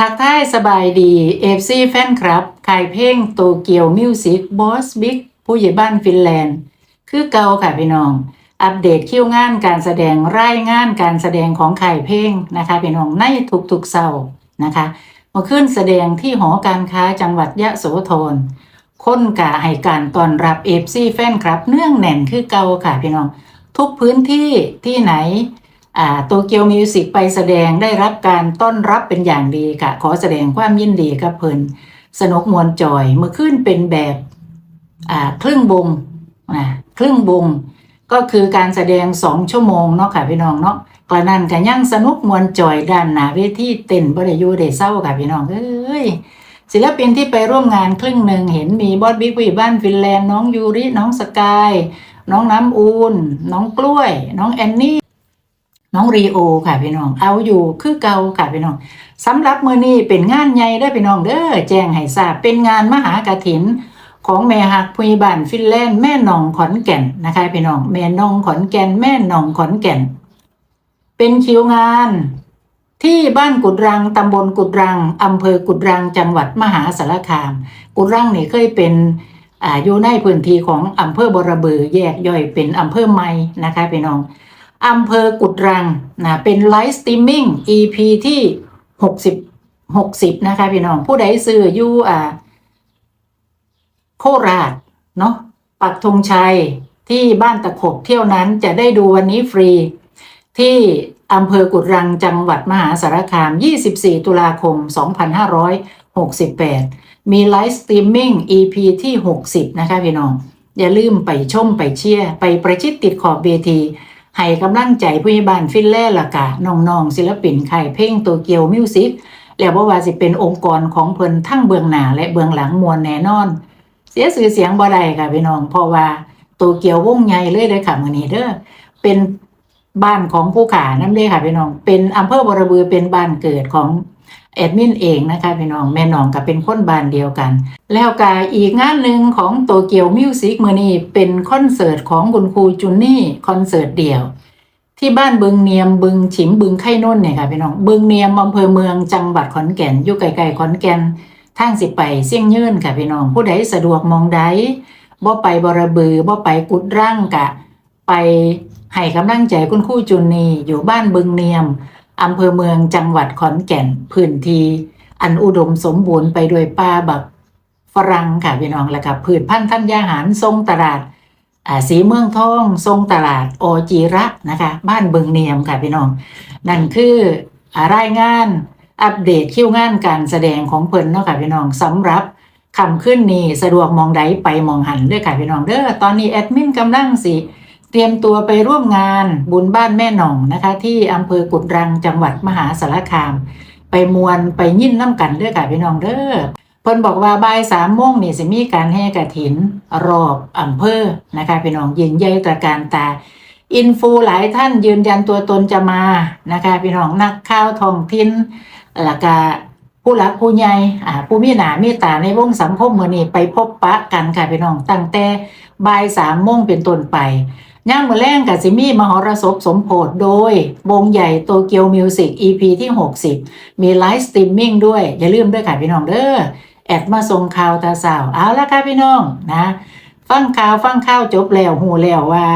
ทักทายสบายดีเอฟซีแฟนครับค่ายเพลงโตเกียวมิวสิกบอสบิ๊กผู้ใหญ่บ้านฟินแลนด์ คือเก่าค่ะพี่น้อง อัปเดตคิวงานการแสดงรายงานการแสดงของค่ายเพลงนะคะพี่น้องในทุกๆเสาร์นะคะมาขึ้นแสดงที่หอการค้าจังหวัดยะโสธรคนกะให้การต้อนรับเอฟซีแฟนครับ เนื่องแน่นคือเก่าค่ะพี่น้อง ทุกพื้นที่ที่ไหน โตเกียวมิวสิกไปแสดงได้รับการต้อนรับเป็นอย่างดีค่ะ ขอแสดงความยินดีกับเพิ่นสนุกมวลจอยเมื่อขึ้นเป็นแบบครึ่งวงนะครึ่งวงก็คือการแสดงสองชั่วโมงเนาะค่ะพี่น้องเนาะกระนั้นก็ยังสนุกมวลจอยด้านหน้าเวทีเต้นบ่ได้อยู่ได้เศร้าค่ะพี่น้องเอ้ยศิลปินที่ไปร่วมงานครึ่งหนึ่งเห็นมีบอสบิ๊กวีบ้านฟินแลนด์น้องยูริน้องสกายน้องน้ำอูนน้องกล้วย น้องแอนนี่ น้องรีโอค่ะพี่น้อง เอาอยู่คือเก่าค่ะพี่น้องสำหรับมือนี้เป็นงานใหญ่เด้พี่น้องเด้อแจ้งให้ทราบเป็นงานมหากฐินของแม่ฮักพุยบ้านฟินแลนด์แม่นองขอนแก่นนะคะพี่น้องแม่นองขอนแก่นแม่นองขอนแก่น เป็นคิวงานที่บ้านกุดรังตำบลกุดรังอำเภอกุดรังจังหวัดมหาสารคาม กุดรังนี่เคยเป็นออยู่ในพื้นที่ของอำเภอบรบือแยกย่อยเป็นอำเภอใหม่นะคะพี่น้อง อำเภอกุดรังนะเป็นไลฟ์สตรีมมิ่ง EP ที่หกสิบหกสิบนะคะพี่น้องผู้ใดซื้ออยู่อ่าโคราชเนาะปักธงชัยที่บ้านตะขบเที่ยวนั้นจะได้ดูวันนี้ฟรี ที่อำเภอกุดรังจังหวัดมหาสารคาม 24 ตุลาคม 2568 มีไลฟ์สตรีมมิ่ง EP ที่ 60 นะคะพี่น้อง อย่าลืมไปชมไปเชียร์ไปประชิดติดขอบเวที ให้กำลังใจผู้ใหญ่บ้านฟินแลนด์ละกะน้องๆศิลปินไข่เพ่งโตเกียวมิวสิกแล้วบ่ว่าสิเป็นองค์กรของเพิ่นทั้งเบื้องหน้าและเบื้องหลังมวลแน่นอน เสียสื่อเสียงบ่ได้ค่ะพี่น้องเพราะว่าโตเกียววงใหญ่เลยเลยค่ะมื้อนี้เด้อเป็นบ้านของผู้ขานั่นเลยค่ะพี่น้อง เป็นอำเภอบรบือเป็นบ้านเกิดของ แอดมินเองนะคะพี่น้องแม่น้องก็เป็นคนบ้านเดียวกัน แล้วก็อีกงานหนึ่งของโตเกียวมิวสิกเมื้อนี้เป็นคอนเสิร์ตของคุณครูจุนนี่คอนเสิร์ตเดี่ยว ที่บ้านบึงเนียมบึงฉิมบึงไข่นุ่นเนี่ยค่ะพี่น้องบึงเนียมอำเภอเมืองจังหวัดขอนแก่นอยู่ไกลๆขอนแก่นทางสิไปเสี่ยงยื่นค่ะพี่น้องผู้ใดสะดวกมองใดบ่ไปบรบือบ่ไปกุดร่างกะ ไปให้กำลังใจคุณครูจุนนี่อยู่บ้านบึงเนียม อำเภอเมืองจังหวัดขอนแก่นพื้นที่อันอุดมสมบูรณ์ไปด้วยป่าแบบฝรั่งค่ะพี่น้องแล้วก็พืชพันธุ์ธัญญาหารทรงตลาดสีเมืองทองทรงตลาดโอจีระนะคะ บ้านบึงเนียมค่ะพี่น้อง นั่นคืออรายงานอัปเดตคิวงานการแสดงของเพิ่นเนาะค่ะพี่น้องสำหรับคำขึ้นนี้สะดวกมองใดไปมองหันเด้วยค่ะพี่น้องเด้อตอนนี้แอดมินกำลังสิ เตรียมตัวไปร่วมงานบุญบ้านแม่หน่องนะคะ ที่อำเภอกุดรังจังหวัดมหาสารคาม ไปมวนไปยินน้ำกันด้อค่ะพี่น้องเด้อเพิ่นบอกว่าบ่ายสามโมงนี่สิมีการแห่กระถินรอบอำเภอนะคะพี่น้องยินใหญ่ตระการตา อินฟูหลายท่านยืนยันตัวตนจะมานะคะพี่น้องนักข่าวท้องถิ่นแล้วก็ ผู้หลักผู้ใหญ่อ่าผู้มีหนามีตาในวงสังคมมื้อนี้ไปพบปะกันค่ะพี่น้องตั้งแต่บ่ายสามโมงเป็นต้นไปย่างมือแรงกับสิมี่มหรสพสมโพธโดยวงใหญ่โตเกียวมิวสิก EP ที่ 60 มีไลฟ์สตรีมมิ่งด้วย อย่าลืมด้วยค่ะพี่น้องเด้อแอดมาส่งข่าวตาสาว เอาละค่ะพี่น้องนะ ฟังข่าวฟังข่าวจบแล้วหูแล้วว่า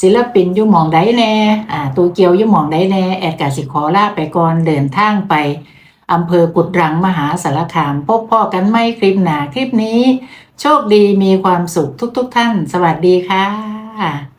ศิลปินยู่มองใดแน่อ่าตัวเกียวยู่มองใดแน่ แอดกาสิขอลาไปก่อนเดินทางไป อำเภอกุดรังมหาสารคาม พบพ่อกันไม่คลิปหนาคลิปนี้ โชคดีมีความสุขทุกๆทท่าน สวัสดีค่ะ